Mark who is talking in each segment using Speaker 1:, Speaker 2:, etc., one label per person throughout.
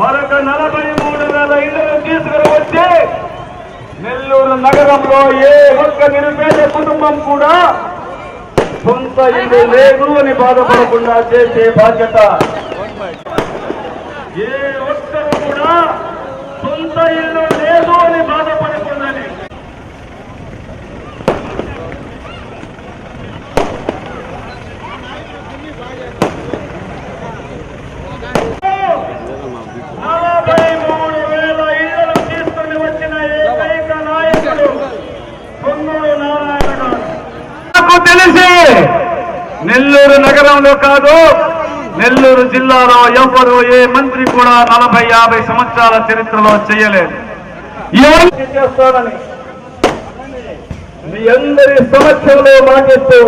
Speaker 1: మరొక నలభై మూడు వేల ఇళ్ళను తీసుకుని వచ్చి నెల్లూరు నగరంలో ఏ ఒక్క నిరుపేద కుటుంబం కూడా సొంత ఇల్లు లేదు అని బాధపడకుండా చేసే బాధ్యత. ఏ ఒక్కరు కూడా సొంత ఇల్లు తెలిసి నెల్లూరు నగరంలో కాదు నెల్లూరు జిల్లాలో ఎవరు ఏ మంత్రి కూడా నలభై యాభై సంవత్సరాల చరిత్రలో చేయలేదు. చేస్తానని మీ అందరి సమక్షంలో మాటిస్తూ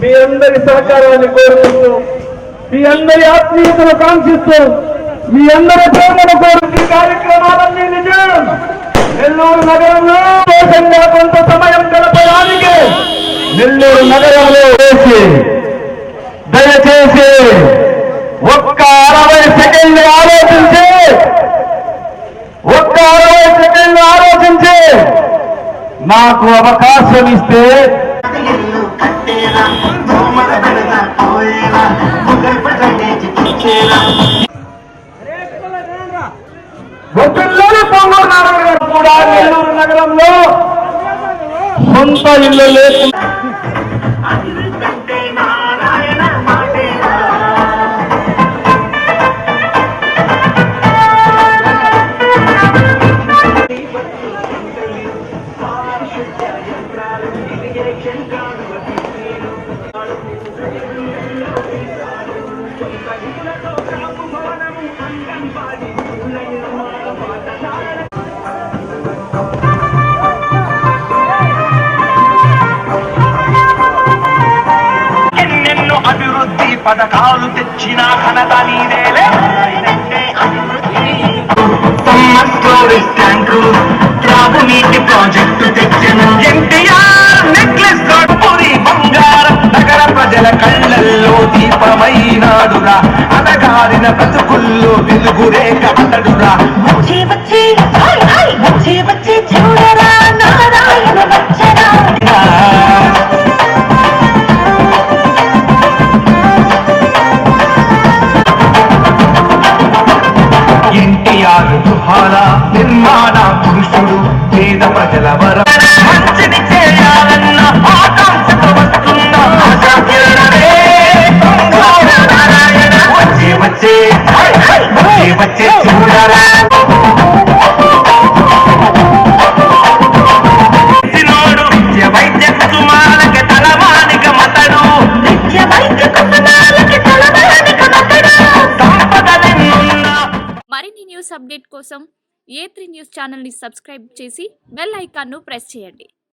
Speaker 1: మీ అందరి సహకారాన్ని కోరుకుంటూ మీ అందరి ఆత్మీయతను కాంక్షిస్తూ మీ అందరి ప్రేమను కోరుతూ కార్యక్రమాలన్నీ నిజం. నెల్లూరు నగరంలో పొంగూరు నారాయణ గారు కూడా నెల్లూరు నగరంలో సొంత ఇల్లు లేకుండా
Speaker 2: అభివృద్ధి
Speaker 3: పథకాలు తెచ్చిన ఘనత నీదేలే
Speaker 2: సమ్మర్ ప్రాజెక్టు
Speaker 3: దీపమైనాడురా అనగారిన బ్రతుకుల్లో వెలుగు రేఖ అతడురా.
Speaker 4: వచ్చి వచ్చి హాయ్ హాయ్ వచ్చి వచ్చి చూడరా నారాయణ వచ్చరా.
Speaker 3: ఎన్టీఆర్ గృహాల నిర్మాణ పురుషుడు పేద ప్రజల వర. మంచిని
Speaker 5: మరిన్ని న్యూస్ అప్డేట్ కోసం ఏ త్రీ న్యూస్ ఛానల్ని సబ్స్క్రైబ్ చేసి బెల్ ఐకాన్ను ప్రెస్ చేయండి.